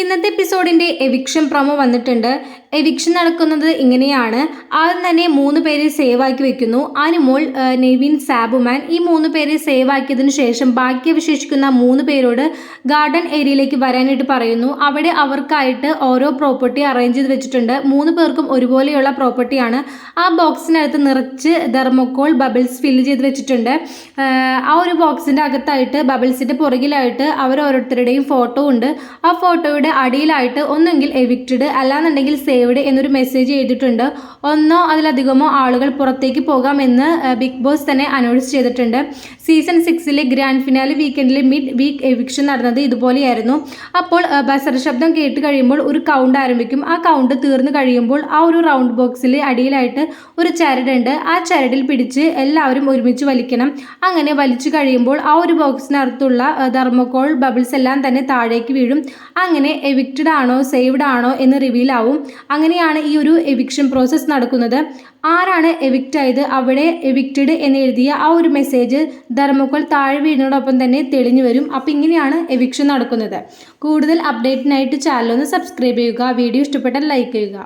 ഇന്നത്തെ എപ്പിസോഡിന്റെ eviction promo വന്നിട്ടുണ്ട്. എവിക്ഷൻ നടക്കുന്നത് ഇങ്ങനെയാണ്. ആദ്യം തന്നെ മൂന്ന് പേരെ സേവ് ആക്കി വെക്കുന്നു. അനുമോൾ നെവിൻ സാബുമാൻ ഈ മൂന്ന് പേരെ സേവ് ആക്കിയതിനു ശേഷം ബാക്കി അവശേഷിക്കുന്ന മൂന്ന് പേരോട് ഗാർഡൻ ഏരിയയിലേക്ക് വരാനായിട്ട് പറയുന്നു. അവിടെ അവർക്കായിട്ട് ഓരോ പ്രോപ്പർട്ടി അറേഞ്ച് ചെയ്ത് വെച്ചിട്ടുണ്ട്. മൂന്ന് പേർക്കും ഒരുപോലെയുള്ള പ്രോപ്പർട്ടിയാണ് ആ ബോക്സിനകത്ത് നിറച്ച് തെർമോക്കോൾ ബബിൾസ് ഫില്ല് ചെയ്ത് വെച്ചിട്ടുണ്ട്. ആ, ആ ഒരു ബോക്സിന്റെ അകത്തായിട്ട് ബബിൾസിന്റെ പുറകിലായിട്ട് അവർ ഓരോരുത്തരുടെയും ഫോട്ടോ ഉണ്ട്. ആ ഫോട്ടോയുടെ അടിയിലായിട്ട് ഒന്നെങ്കിൽ എവിക്റ്റഡ് അല്ലാന്നുണ്ടെങ്കിൽ സേവ്ഡ് എന്നൊരു മെസ്സേജ് ചെയ്തിട്ടുണ്ട് ഒന്നോ അതിലധികമോ ആളുകൾ പുറത്തേക്ക് പോകാമെന്ന് ബിഗ് ബോസ് തന്നെ അനൗൺസ് ചെയ്തിട്ടുണ്ട്. സീസൺ സിക്സിലെ ഗ്രാൻഡ് ഫിനാലി വീക്കെൻഡിലെ മിഡ് വീക്ക് എവിക്ഷൻ നടന്നത് ഇതുപോലെയായിരുന്നു. അപ്പോൾ ബസർ ശബ്ദം കേട്ട് കഴിയുമ്പോൾ ഒരു കൗണ്ട് ആരംഭിക്കും. ആ കൗണ്ട് തീർന്നു കഴിയുമ്പോൾ ആ ഒരു റൗണ്ട് ബോക്സിൽ അടിയിലായിട്ട് ഒരു ചരടുണ്ട്. ആ ചരടിൽ പിടിച്ച് എല്ലാവരും ഒരുമിച്ച് വലിക്കണം. അങ്ങനെ വലിച്ചു കഴിയുമ്പോൾ ആ ഒരു ബോക്സിനകത്തുള്ള ധർമ്മക്കോൾ ബബിൾസ് എല്ലാം തന്നെ താഴേക്ക് വീഴും. അങ്ങനെ എവിക്റ്റഡ് ആണോ സേവ്ഡ് ആണോ എന്ന് റിവീൽ ആവും. അങ്ങനെയാണ് ഈ ഒരു എവിക്ഷൻ പ്രോസസ്സ് നടക്കുന്നത്. ആരാണ് എവിക്റ്റ് ആയത്? അവിടെ എവിക്റ്റഡ് എന്ന് എഴുതിയ ആ ഒരു മെസ്സേജ് ധർമ്മക്കോൾ താഴെ വീടിനോടൊപ്പം തന്നെ തെളിഞ്ഞു വരും. അപ്പോൾ ഇങ്ങനെയാണ് എവിക്ഷൻ നടക്കുന്നത്. കൂടുതൽ അപ്ഡേറ്റിനായിട്ട് ചാനൽ ഒന്ന് സബ്സ്ക്രൈബ് ചെയ്യുക. വീഡിയോ ഇഷ്ടപ്പെട്ടാൽ ലൈക്ക് ചെയ്യുക.